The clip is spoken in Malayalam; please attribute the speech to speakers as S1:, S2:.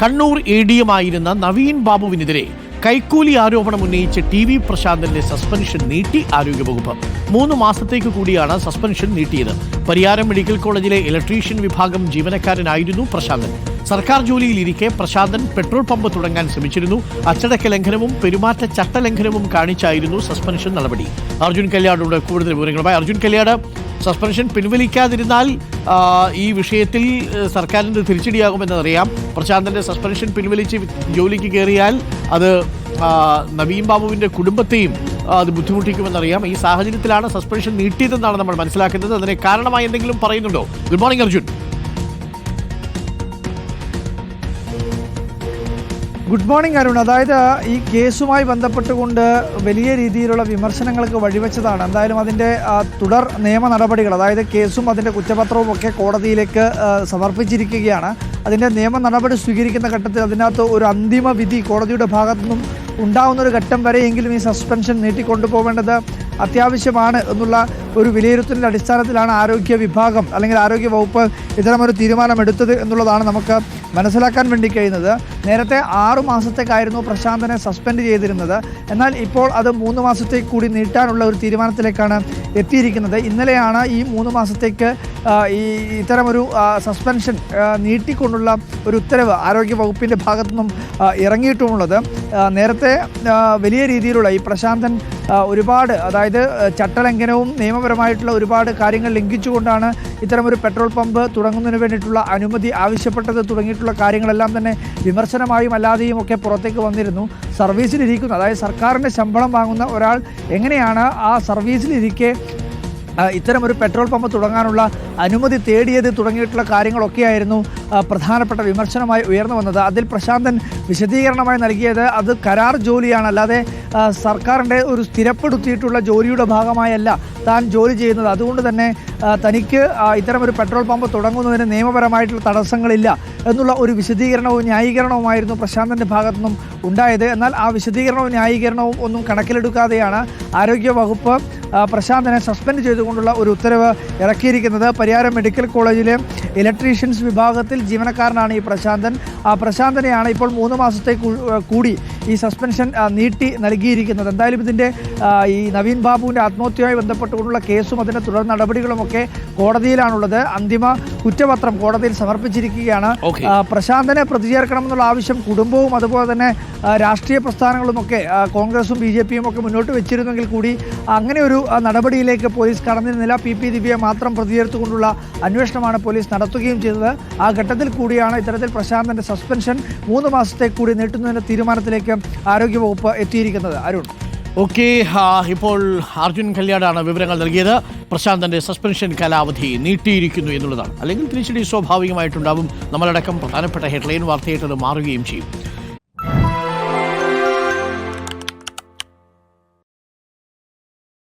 S1: കണ്ണൂർ എ ഡി എം ആയിരുന്ന നവീൻ ബാബുവിനെതിരെ കൈക്കൂലി ആരോപണം ഉന്നയിച്ച് ടി വി പ്രശാന്തന്റെ സസ്പെൻഷൻ നീട്ടി ആരോഗ്യവകുപ്പ്. മൂന്ന് മാസത്തേക്ക് കൂടിയാണ് സസ്പെൻഷൻ നീട്ടിയത്. പരിയാരം മെഡിക്കൽ കോളേജിലെ ഇലക്ട്രീഷ്യൻ വിഭാഗം ജീവനക്കാരനായിരുന്നു പ്രശാന്തൻ. സർക്കാർ ജോലിയിലിരിക്കെ പ്രശാന്തൻ പെട്രോൾ പമ്പ് തുടങ്ങാൻ ശ്രമിച്ചിരുന്നു. അച്ചടക്ക ലംഘനവും പെരുമാറ്റ ചട്ടലംഘനവും കാണിച്ചായിരുന്നു സസ്പെൻഷൻ നടപടി. അർജുൻ കല്യാടോട് കൂടുതൽ വിവരങ്ങളുമായി. അർജുൻ കല്യാട് സസ്പെൻഷൻ പിൻവലിക്കാതിരുന്നാൽ ഈ വിഷയത്തിൽ സർക്കാരിന്റെ തിരിച്ചടിയാകുമെന്നറിയാം. പ്രശാന്തിന്റെ സസ്പെൻഷൻ പിൻവലിച്ച് ജോലിക്ക് കയറിയാൽ അത് നവീൻ ബാബുവിന്റെ കുടുംബത്തെയും അത് ബുദ്ധിമുട്ടിക്കുമെന്നറിയാം. ഈ സാഹചര്യത്തിലാണ് സസ്പെൻഷൻ നീട്ടിയതെന്നാണ് നമ്മൾ മനസ്സിലാക്കുന്നത്. അതിനെ കാരണമായി എന്തെങ്കിലും പറയുന്നുണ്ടോ? Good morning Arjun.
S2: Good morning Arun. അതായത് ഈ കേസുമായി ബന്ധപ്പെട്ടുകൊണ്ട് വലിയ രീതിയിലുള്ള വിമർശനങ്ങൾക്ക് വഴിവെച്ചതാണ്. എന്തായാലും അതിന്റെ തുടർ നിയമ നടപടികൾ അതായത് കേസും അതിന്റെ കുറ്റപത്രവും ഒക്കെ കോടതിയിലേക്ക് സമർപ്പിച്ചിരിക്കുകയാണ്. അതിന്റെ നിയമ നടപടി സ്വീകരിക്കുന്ന ഘട്ടത്തിൽ അതിനകത്ത് ഒരു അന്തിമ വിധി കോടതിയുടെ ഭാഗത്തു നിന്നും ഉണ്ടാകുന്നൊരു ഘട്ടം വരെയെങ്കിലും ഈ സസ്പെൻഷൻ നീട്ടിക്കൊണ്ടുപോകേണ്ടത് അത്യാവശ്യമാണ് എന്നുള്ള ഒരു വിലയിരുത്തലിന്റെ അടിസ്ഥാനത്തിലാണ് ആരോഗ്യ വിഭാഗം അല്ലെങ്കിൽ ആരോഗ്യ വകുപ്പ് ഇത്തരമൊരു തീരുമാനമെടുത്തത് എന്നുള്ളതാണ് നമുക്ക് മനസ്സിലാക്കാൻ വേണ്ടി കഴിയുന്നത്. നേരത്തെ ആറു മാസത്തേക്കായിരുന്നു പ്രശാന്തനെ സസ്പെൻഡ് ചെയ്തിരുന്നത്. എന്നാൽ ഇപ്പോൾ അത് മൂന്ന് മാസത്തേക്ക് കൂടി നീട്ടാനുള്ള ഒരു തീരുമാനത്തിലേക്കാണ് എത്തിയിരിക്കുന്നത്. ഇന്നലെയാണ് ഈ മൂന്ന് മാസത്തേക്ക് ഈ ഇത്തരമൊരു സസ്പെൻഷൻ നീട്ടിക്കൊണ്ടുള്ള ഒരു ഉത്തരവ് ആരോഗ്യ വകുപ്പിന്റെ ഭാഗത്തു നിന്നും ആ, ഇറങ്ങിയിട്ടുമുള്ളത്. നേരത്തെ വലിയ രീതിയിലുള്ള ഈ പ്രശാന്തൻ ഒരുപാട് അതായത് ചട്ടലംഘനവും നിയമപരമായിട്ടുള്ള ഒരുപാട് കാര്യങ്ങൾ ലംഘിച്ചുകൊണ്ടാണ് ഇത്തരമൊരു പെട്രോൾ പമ്പ് തുടങ്ങുന്നതിന് വേണ്ടിയിട്ടുള്ള അനുമതി ആവശ്യപ്പെട്ടത് തുടങ്ങിയിട്ടുള്ള കാര്യങ്ങളെല്ലാം തന്നെ വിമർശനമായും അല്ലാതെയും ഒക്കെ പുറത്തേക്ക് വന്നിരുന്നു. സർവീസിലിരിക്കുന്ന അതായത് സർക്കാരിന്റെ ശമ്പളം വാങ്ങുന്ന ഒരാൾ എങ്ങനെയാണ് ആ സർവീസിലിരിക്കെ ആ, ഒരു പെട്രോൾ പമ്പ് തുടങ്ങാനുള്ള അനുമതി തേടിയത് തുടങ്ങിയിട്ടുള്ള കാര്യങ്ങളൊക്കെയായിരുന്നു. പ്രധാനപ്പെട്ട വിമർശനമായി ഉയർന്നു വന്നത്. അതിൽ പ്രശാന്തൻ വിശദീകരണമായി നൽകിയത് അത് കരാർ ജോലിയാണ്. അല്ലാതെ സർക്കാരിന്റെ ഒരു സ്ഥിരപ്പെടുത്തിയിട്ടുള്ള ജോലിയുടെ ഭാഗമായല്ല താൻ ജോലി ചെയ്യുന്നത്. അതുകൊണ്ട് തന്നെ തനിക്ക് ഇത്തരമൊരു പെട്രോൾ പമ്പ് തുടങ്ങുന്നതിന് നിയമപരമായിട്ടുള്ള തടസ്സങ്ങളില്ല എന്നുള്ള ഒരു വിശദീകരണവും ന്യായീകരണവുമായിരുന്നു പ്രശാന്തന്റെ ഭാഗത്തുനിന്നും ഉണ്ടായത്. എന്നാൽ ആ വിശദീകരണവും ന്യായീകരണവും ഒന്നും കണക്കിലെടുക്കാതെയാണ് ആരോഗ്യ വകുപ്പ് പ്രശാന്തനെ സസ്പെൻഡ് ചെയ്തുകൊണ്ടുള്ള ഒരു ഉത്തരവ് ഇറക്കിയിരിക്കുന്നത്. പരിയാരം മെഡിക്കൽ കോളേജിലെ ഇലക്ട്രീഷ്യൻസ് വിഭാഗത്തിൽ ജീവനക്കാരനാണ് ഈ പ്രശാന്തൻ. ആ പ്രശാന്തനെയാണ് ഇപ്പോൾ മൂന്ന് മാസത്തെ കൂടി ഈ സസ്പെൻഷൻ നീട്ടി നൽകിയിരിക്കുന്നത്. എന്തായാലും ഇതിന്റെ ഈ നവീൻ ബാബുവിന്റെ ആത്മഹത്യയുമായി ബന്ധപ്പെട്ടുകൊണ്ടുള്ള കേസും അതിന്റെ തുടർ നടപടികളുമൊക്കെ കോടതിയിലാണുള്ളത്. അന്തിമ കുറ്റപത്രം കോടതിയിൽ സമർപ്പിച്ചിരിക്കുകയാണ്. പ്രശാന്തനെ പ്രതി ചേർക്കണമെന്നുള്ള ആവശ്യം കുടുംബവും അതുപോലെ തന്നെ രാഷ്ട്രീയ പ്രസ്ഥാനങ്ങളുമൊക്കെ കോൺഗ്രസും ബി ജെ പിയും ഒക്കെ മുന്നോട്ട് വെച്ചിരുന്നെങ്കിൽ കൂടി അങ്ങനെ ഒരു നടപടിയിലേക്ക് പോലീസ് കടന്നിരുന്നില്ല. പി പി ദിവ്യയെ മാത്രം പ്രതി ചേർത്തുകൊണ്ടുള്ള അന്വേഷണമാണ് പോലീസ് നടത്തുകയും ചെയ്തത്. ആ ഘട്ടത്തിൽ കൂടിയാണ് ഇത്തരത്തിൽ പ്രശാന്തന്റെ സസ്പെൻഷൻ മൂന്ന് മാസത്തെ കൂടി നീട്ടുന്നതിന്റെ തീരുമാനത്തിലേക്ക് ആരോഗ്യവകുപ്പ് എത്തിയിരിക്കുന്നത്. അരുൺ.
S1: ഓക്കെ ഇപ്പോൾ അർജുൻ കല്യാണാണ് വിവരങ്ങൾ നൽകിയത്. പ്രശാന്തന്റെ സസ്പെൻഷൻ കാലാവധി നീട്ടിയിരിക്കുന്നു എന്നുള്ളതാണ്. അല്ലെങ്കിൽ തിരിച്ചടി സ്വാഭാവികമായിട്ടുണ്ടാവും. നമ്മളടക്കം പ്രധാനപ്പെട്ട ഹെഡ്ലൈൻ വാർത്തയായിട്ട് അത് മാറുകയും ചെയ്യും.